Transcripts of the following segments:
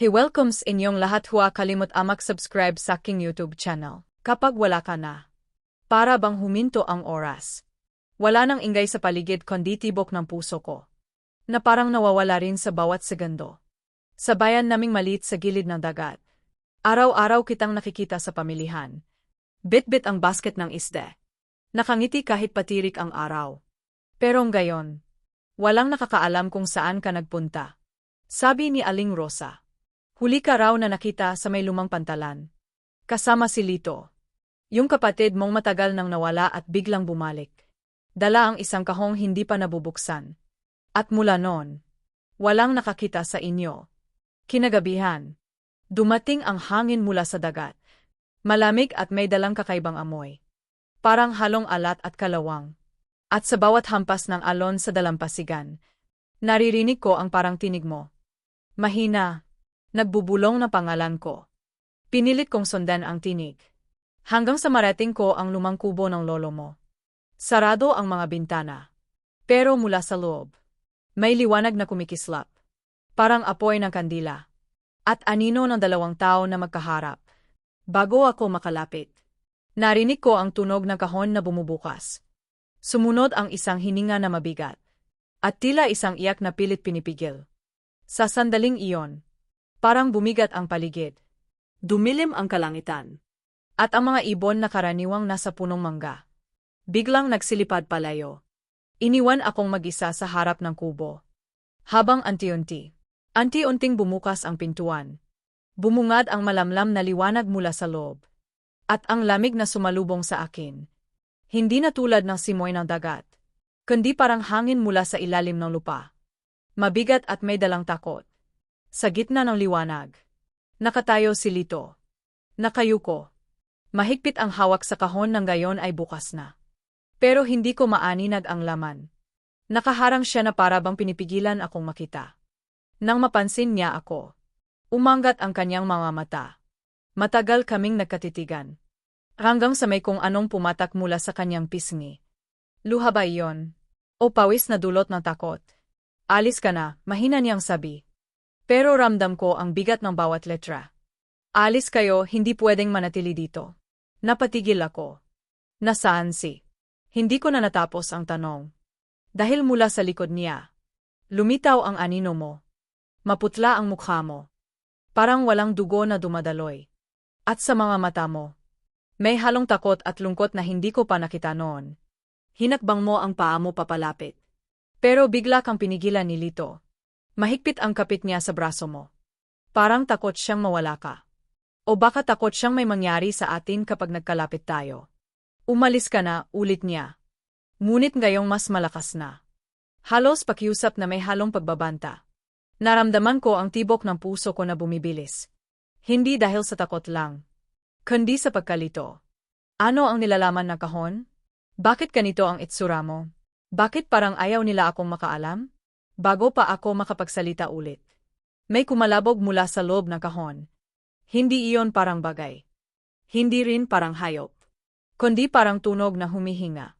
He welcomes inyong lahat huwa kalimot amak subscribe sa aking YouTube channel. Kapag wala ka na. Para bang huminto ang oras. Wala nang ingay sa paligid kundi tibok ng puso ko. Na parang nawawala rin sa bawat segundo. Sa bayan naming maliit sa gilid ng dagat. Araw-araw kitang nakikita sa pamilihan. Bit-bit ang basket ng isde. Nakangiti kahit patirik ang araw. Pero ngayon, walang nakakaalam kung saan ka nagpunta. Sabi ni Aling Rosa. Huli ka raw na nakita sa may lumang pantalan. Kasama si Lito. Yung kapatid mong matagal nang nawala at biglang bumalik. Dala ang isang kahong hindi pa nabubuksan. At mula noon, walang nakakita sa inyo. Kinagabihan, dumating ang hangin mula sa dagat. Malamig at may dalang kakaibang amoy. Parang halong alat at kalawang. At sa bawat hampas ng alon sa dalampasigan, naririnig ko ang parang tinig mo. Mahina, Nagbubulong na pangalan ko. Pinilit kong sundan ang tinig. Hanggang sa marating ko ang lumang kubo ng lolo mo. Sarado ang mga bintana. Pero mula sa loob, may liwanag na kumikislap. Parang apoy ng kandila. At anino ng dalawang tao na magkaharap. Bago ako makalapit, narinig ko ang tunog ng kahon na bumubukas. Sumunod ang isang hininga na mabigat. At tila isang iyak na pilit pinipigil. Sa sandaling iyon, Parang bumigat ang paligid. Dumilim ang kalangitan. At ang mga ibon na karaniwang nasa punong mangga. Biglang nagsilipad palayo. Iniwan akong mag-isa sa harap ng kubo. Habang anti-unti, anti-unting bumukas ang pintuan. Bumungad ang malamlam na liwanag mula sa loob. At ang lamig na sumalubong sa akin. Hindi na tulad ng simoy ng dagat. Kundi parang hangin mula sa ilalim ng lupa. Mabigat at may dalang takot. Sa gitna ng liwanag. Nakatayo si Lito. Nakayuko. Mahigpit ang hawak sa kahon ng gayon ay bukas na. Pero hindi ko maaninag ang laman. Nakaharang siya na para bang pinipigilan akong makita. Nang mapansin niya ako, umangat ang kanyang mga mata. Matagal kaming nagkatitigan. Hanggang sa may kung anong pumatak mula sa kanyang pisngi. Luha ba iyon? O pawis na dulot ng takot? Alis ka na, mahina niyang sabi. Pero ramdam ko ang bigat ng bawat letra. Alis kayo, hindi pwedeng manatili dito. Napatigil ako. Nasaan si? Hindi ko na natapos ang tanong. Dahil mula sa likod niya. Lumitaw ang anino mo. Maputla ang mukha mo. Parang walang dugo na dumadaloy. At sa mga mata mo. May halong takot at lungkot na hindi ko pa nakita noon. Hinakbang mo ang paa mo papalapit. Pero bigla kang pinigilan ni Lito. Mahigpit ang kapit niya sa braso mo. Parang takot siyang mawala ka. O baka takot siyang may mangyari sa atin kapag nagkalapit tayo. Umalis ka na, ulit niya. Ngunit ngayong mas malakas na. Halos pakiusap na may halong pagbabanta. Naramdaman ko ang tibok ng puso ko na bumibilis. Hindi dahil sa takot lang. Kundi sa pagkalito. Ano ang nilalaman na kahon? Bakit ganito ang itsura mo? Bakit parang ayaw nila akong makaalam? Bago pa ako makapagsalita ulit. May kumalabog mula sa loob ng kahon. Hindi iyon parang bagay. Hindi rin parang hayop. Kundi parang tunog na humihinga.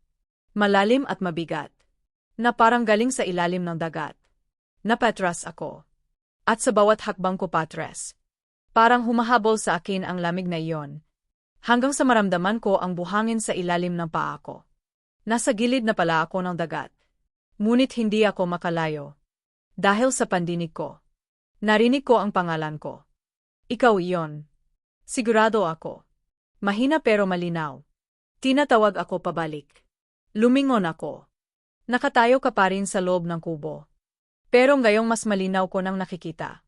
Malalim at mabigat. Na parang galing sa ilalim ng dagat. Napatras ako. At sa bawat hakbang ko patres. Parang humahabol sa akin ang lamig na iyon. Hanggang sa maramdaman ko ang buhangin sa ilalim ng paa ko. Nasa gilid na pala ako ng dagat. Ngunit hindi ako makalayo. Dahil sa pandinig ko. Narinig ko ang pangalan ko. Ikaw iyon. Sigurado ako. Mahina pero malinaw. Tinatawag ako pabalik. Lumingon ako. Nakatayo ka pa rin sa loob ng kubo. Pero ngayong mas malinaw ko nang nakikita.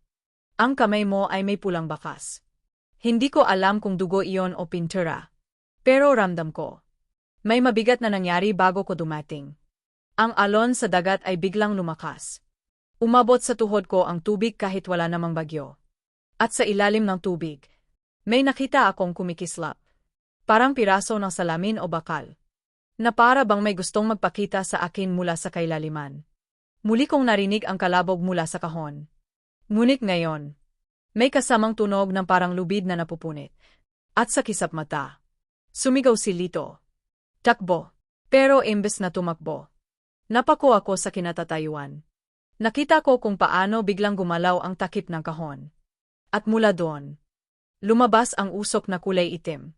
Ang kamay mo ay may pulang bakas. Hindi ko alam kung dugo iyon o pintura. Pero ramdam ko. May mabigat na nangyari bago ko dumating. Ang alon sa dagat ay biglang lumakas. Umabot sa tuhod ko ang tubig kahit wala namang bagyo. At sa ilalim ng tubig, may nakita akong kumikislap. Parang piraso ng salamin o bakal. Na para bang may gustong magpakita sa akin mula sa kailaliman. Muli kong narinig ang kalabog mula sa kahon. Ngunit ngayon, may kasamang tunog ng parang lubid na napupunit. At sa kisap mata, sumigaw si Lito. Takbo. Pero imbes na tumakbo, Napako ako sa kinatatayuan. Nakita ko kung paano biglang gumalaw ang takip ng kahon. At mula doon, lumabas ang usok na kulay itim.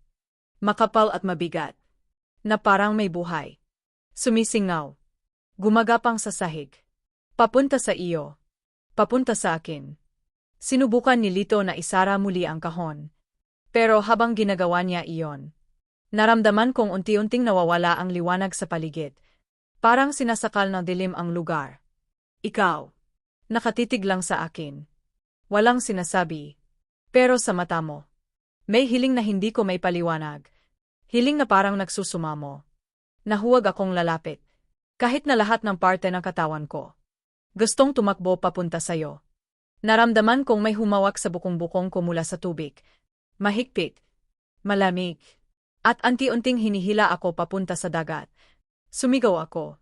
Makapal at mabigat. Na parang may buhay. Sumisingaw. Gumagapang sa sahig. Papunta sa iyo. Papunta sa akin. Sinubukan ni Lito na isara muli ang kahon. Pero habang ginagawa niya iyon, naramdaman kong unti-unting nawawala ang liwanag sa paligid. Parang sinasakal ng dilim ang lugar. Ikaw. Nakatitig lang sa akin. Walang sinasabi. Pero sa mata mo. May hiling na hindi ko may paliwanag. Hiling na parang nagsusumamo. Nahuwag akong lalapit. Kahit na lahat ng parte ng katawan ko. Gustong tumakbo papunta sa'yo. Naramdaman kong may humawak sa bukong-bukong ko mula sa tubig. Mahigpit. Malamig. At anti-unting hinihila ako papunta sa dagat. Sumigaw ako.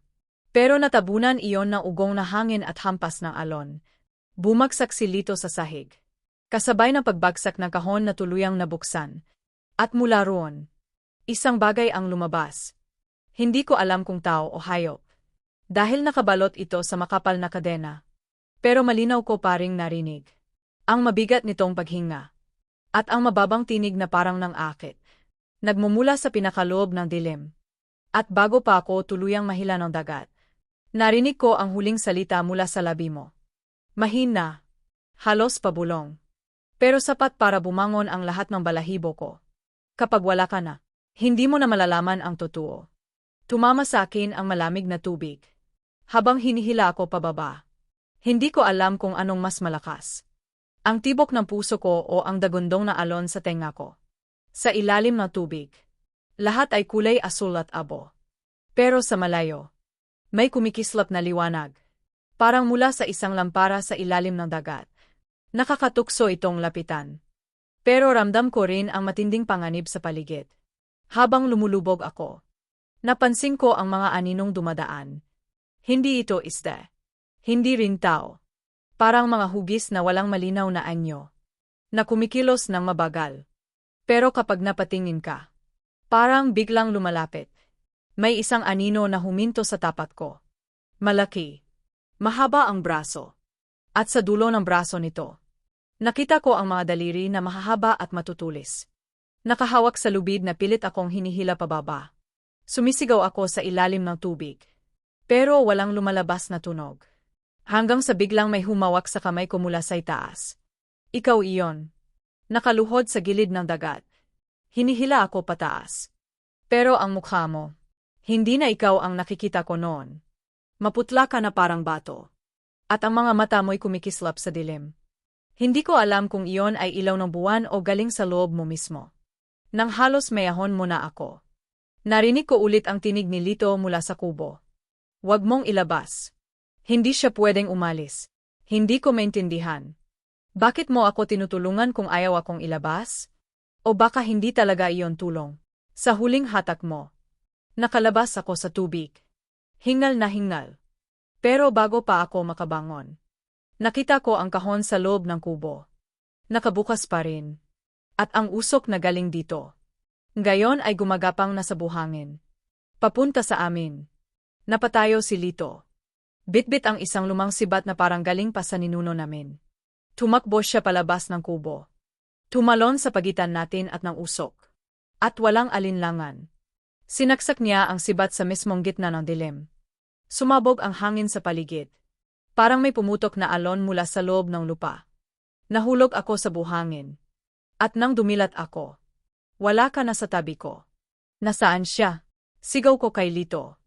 Pero natabunan iyon ng ugong na hangin at hampas ng alon. Bumagsak si Lito sa sahig. Kasabay ng pagbagsak ng kahon na tuluyang nabuksan. At mula roon, isang bagay ang lumabas. Hindi ko alam kung tao o hayop. Dahil nakabalot ito sa makapal na kadena. Pero malinaw ko paring narinig. Ang mabigat nitong paghinga. At ang mababang tinig na parang ng akit. Nagmumula sa pinakaloob ng dilim. At bago pa ako tuluyang mahila ng dagat. Narinig ko ang huling salita mula sa labi mo. Mahina. Halos pabulong. Pero sapat para bumangon ang lahat ng balahibo ko. Kapag wala ka na, hindi mo na malalaman ang totoo. Tumama sa akin ang malamig na tubig. Habang hinihila ako pababa. Hindi ko alam kung anong mas malakas. Ang tibok ng puso ko o ang dagundong na alon sa tenga ko. Sa ilalim ng tubig. Lahat ay kulay asul at abo. Pero sa malayo, may kumikislap na liwanag. Parang mula sa isang lampara sa ilalim ng dagat. Nakakatukso itong lapitan. Pero ramdam ko rin ang matinding panganib sa paligid. Habang lumulubog ako, napansin ko ang mga aninong dumadaan. Hindi ito isda. Hindi rin tao. Parang mga hugis na walang malinaw na anyo. Na kumikilos ng mabagal. Pero kapag napatingin ka, parang biglang lumalapit. May isang anino na huminto sa tapat ko. Malaki. Mahaba ang braso. At sa dulo ng braso nito, nakita ko ang mga daliri na mahahaba at matutulis. Nakahawak sa lubid na pilit akong hinihila pababa. Sumisigaw ako sa ilalim ng tubig. Pero walang lumalabas na tunog. Hanggang sa biglang may humawak sa kamay ko mula sa itaas. Ikaw iyon. Nakaluhod sa gilid ng dagat. Hinihila ako pataas. Pero ang mukha mo, hindi na ikaw ang nakikita ko noon. Maputla ka na parang bato. At ang mga mata mo'y kumikislap sa dilim. Hindi ko alam kung iyon ay ilaw ng buwan o galing sa loob mo mismo. Nang halos mayahon mo na ako. Narinig ko ulit ang tinig ni Lito mula sa kubo. Huwag mong ilabas. Hindi siya pwedeng umalis. Hindi ko maintindihan. Bakit mo ako tinutulungan kung ayaw akong ilabas? O baka hindi talaga iyon tulong? Sa huling hatak mo. Nakalabas ako sa tubig. Hingal na hingal. Pero bago pa ako makabangon. Nakita ko ang kahon sa loob ng kubo. Nakabukas pa rin. At ang usok na galing dito. Gayon ay gumagapang na sa buhangin. Papunta sa amin. Napatayo si Lito. Bitbit ang isang lumang sibat na parang galing pa sa ninuno namin. Tumakbo siya palabas ng kubo. Tumalon sa pagitan natin at ng usok. At walang alinlangan. Sinaksak niya ang sibat sa mismong gitna ng dilim. Sumabog ang hangin sa paligid. Parang may pumutok na alon mula sa loob ng lupa. Nahulog ako sa buhangin. At nang dumilat ako, wala ka na sa tabi ko. Nasaan siya? Sigaw ko kay Lito.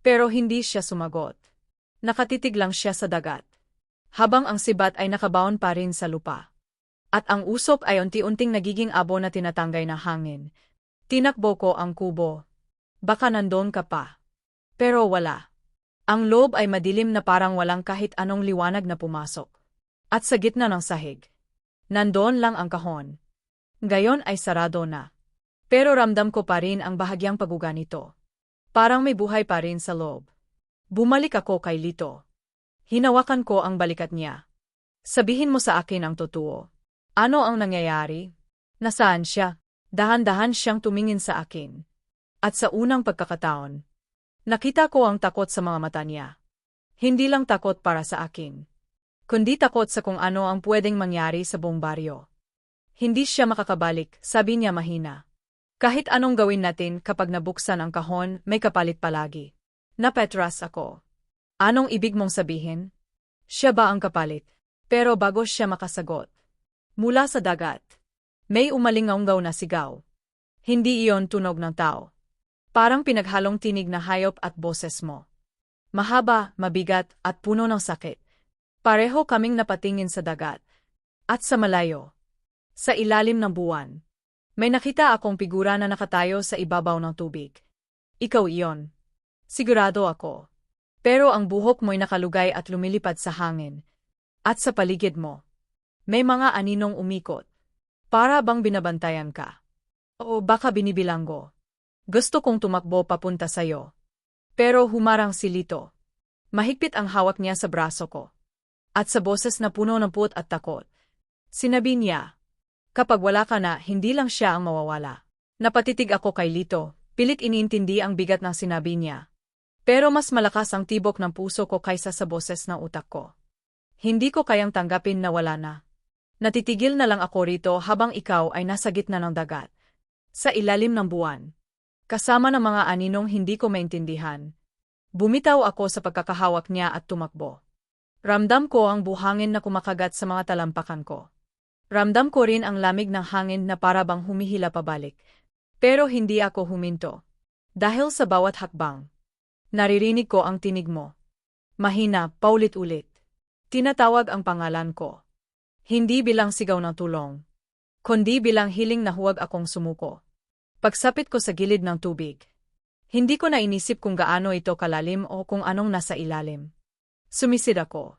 Pero hindi siya sumagot. Nakatitig lang siya sa dagat. Habang ang sibat ay nakabaon pa rin sa lupa. At ang usok ay unti-unting nagiging abo na tinatanggay na hangin. Tinakbo ko ang kubo. Baka nandon ka pa. Pero wala. Ang loob ay madilim na parang walang kahit anong liwanag na pumasok. At sa gitna ng sahig. Nandon lang ang kahon. Gayon ay sarado na. Pero ramdam ko pa rin ang bahagyang paguga nito. Parang may buhay pa rin sa loob. Bumalik ako kay Lito. Hinawakan ko ang balikat niya. Sabihin mo sa akin ang totoo. Ano ang nangyayari? Nasaan siya? Dahan-dahan siyang tumingin sa akin. At sa unang pagkakataon, nakita ko ang takot sa mga mata niya. Hindi lang takot para sa akin. kundi takot sa kung ano ang pwedeng mangyari sa buong baryo. Hindi siya makakabalik, sabi niya mahina. Kahit anong gawin natin kapag nabuksan ang kahon, may kapalit palagi. Napetras ako. Anong ibig mong sabihin? Siya ba ang kapalit? Pero bago siya makasagot. Mula sa dagat. May umalingaunggaw na sigaw. Hindi iyon tunog ng tao. Parang pinaghalong tinig na hayop at boses mo. Mahaba, mabigat, at puno ng sakit. Pareho kaming napatingin sa dagat. At sa malayo. Sa ilalim ng buwan. May nakita akong figura na nakatayo sa ibabaw ng tubig. Ikaw iyon. Sigurado ako. Pero ang buhok mo'y nakalugay at lumilipad sa hangin. At sa paligid mo. May mga aninong umikot. Para bang binabantayan ka. O baka binibilanggo. Gusto kong tumakbo papunta sa'yo. Pero humarang si Lito. Mahigpit ang hawak niya sa braso ko. At sa boses na puno ng put at takot. Sinabi niya, kapag wala ka na, hindi lang siya ang mawawala. Napatitig ako kay Lito, pilit iniintindi ang bigat ng sinabi niya. Pero mas malakas ang tibok ng puso ko kaysa sa boses ng utak ko. Hindi ko kayang tanggapin na wala na. Natitigil na lang ako rito habang ikaw ay nasa gitna ng dagat. Sa ilalim ng buwan. Kasama ng mga aninong hindi ko maintindihan. Bumitaw ako sa pagkakahawak niya at tumakbo. Ramdam ko ang buhangin na kumakagat sa mga talampakan ko. Ramdam ko rin ang lamig ng hangin na para bang humihila pabalik. Pero hindi ako huminto. Dahil sa bawat hakbang. Naririnig ko ang tinig mo. Mahina, paulit-ulit. Tinatawag ang pangalan ko. Hindi bilang sigaw ng tulong. Kundi bilang hiling na huwag akong sumuko. Pagsapit ko sa gilid ng tubig. Hindi ko na inisip kung gaano ito kalalim o kung anong nasa ilalim. Sumisid ako.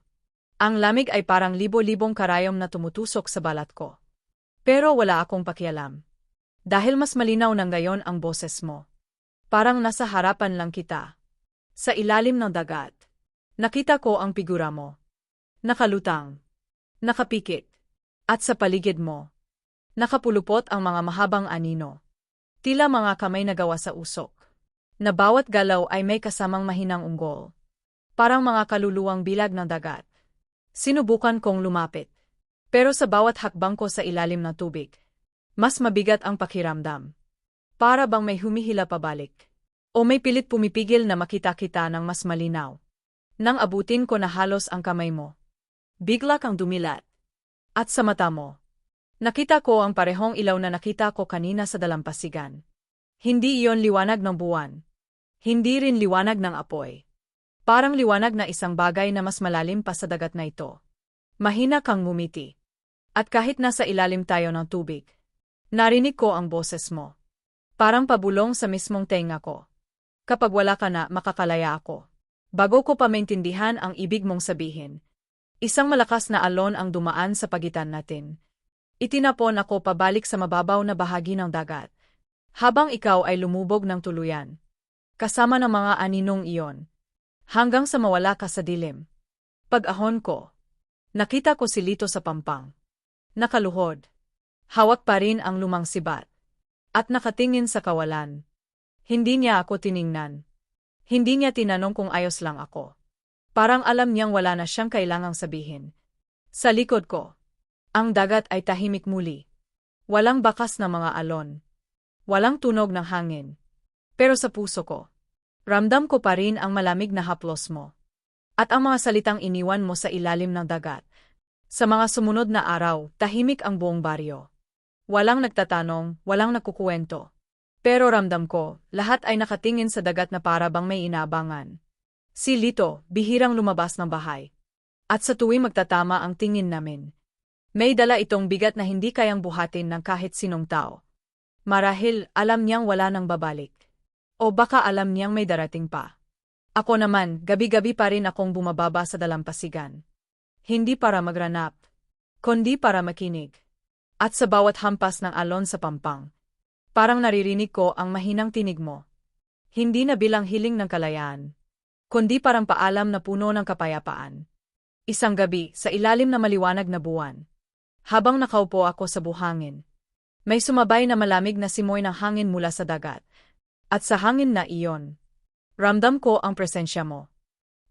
Ang lamig ay parang libo-libong karayom na tumutusok sa balat ko. Pero wala akong pakialam. Dahil mas malinaw ng gayon ang boses mo. Parang nasa harapan lang kita. Sa ilalim ng dagat. Nakita ko ang figura mo. Nakalutang. Nakapikit. At sa paligid mo. Nakapulupot ang mga mahabang anino. Tila mga kamay na gawa sa usok. Na bawat galaw ay may kasamang mahinang unggol. Parang mga kaluluwang bilag ng dagat. Sinubukan kong lumapit. Pero sa bawat hakbang ko sa ilalim ng tubig, mas mabigat ang pakiramdam. Para bang may humihila pabalik. O may pilit pumipigil na makita kita ng mas malinaw. Nang abutin ko na halos ang kamay mo. Bigla kang dumilat. At sa mata mo. Nakita ko ang parehong ilaw na nakita ko kanina sa dalampasigan. Hindi iyon liwanag ng buwan. Hindi rin liwanag ng apoy. Parang liwanag na isang bagay na mas malalim pa sa dagat na ito. Mahina kang ngumiti. At kahit nasa ilalim tayo ng tubig, narinig ko ang boses mo. Parang pabulong sa mismong tenga ko. Kapag wala ka na, makakalaya ako. Bago ko pa maintindihan ang ibig mong sabihin, Isang malakas na alon ang dumaan sa pagitan natin. Itinapon ako pabalik sa mababaw na bahagi ng dagat. Habang ikaw ay lumubog ng tuluyan. Kasama ng mga aninong iyon. Hanggang sa mawala ka sa dilim. Pag-ahon ko. Nakita ko si Lito sa pampang. Nakaluhod. Hawak pa rin ang lumang sibat. At nakatingin sa kawalan. Hindi niya ako tiningnan. Hindi niya tinanong kung ayos lang ako. Parang alam niyang wala na siyang kailangang sabihin. Sa likod ko, ang dagat ay tahimik muli. Walang bakas na mga alon. Walang tunog ng hangin. Pero sa puso ko, ramdam ko pa rin ang malamig na haplos mo. At ang mga salitang iniwan mo sa ilalim ng dagat. Sa mga sumunod na araw, tahimik ang buong baryo. Walang nagtatanong, walang nagkukuwento. Pero ramdam ko, lahat ay nakatingin sa dagat na para bang may inabangan. Si Lito, bihirang lumabas ng bahay. At sa tuwing magtatama ang tingin namin. May dala itong bigat na hindi kayang buhatin ng kahit sinong tao. Marahil, alam niyang wala nang babalik. O baka alam niyang may darating pa. Ako naman, gabi-gabi pa rin akong bumababa sa dalampasigan. Hindi para magranap, kundi para makinig. At sa bawat hampas ng alon sa pampang, parang naririnig ko ang mahinang tinig mo. Hindi na bilang hiling ng kalayaan, kundi parang paalam na puno ng kapayapaan. Isang gabi, sa ilalim na maliwanag na buwan. Habang nakaupo ako sa buhangin, may sumabay na malamig na simoy ng hangin mula sa dagat. At sa hangin na iyon, ramdam ko ang presensya mo.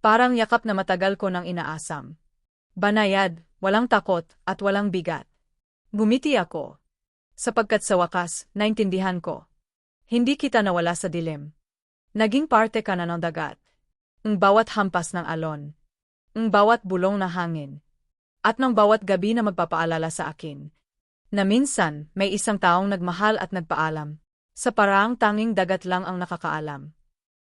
Parang yakap na matagal ko nang inaasam. Banayad, walang takot, at walang bigat. Gumiti ako. Sapagkat sa wakas, naintindihan ko. Hindi kita nawala sa dilim. Naging parte ka na ng dagat. Ang bawat hampas ng alon. Ang bawat bulong na hangin. At ng bawat gabi na magpapaalala sa akin. Na minsan, may isang taong nagmahal at nagpaalam. Sa paraang tanging dagat lang ang nakakaalam.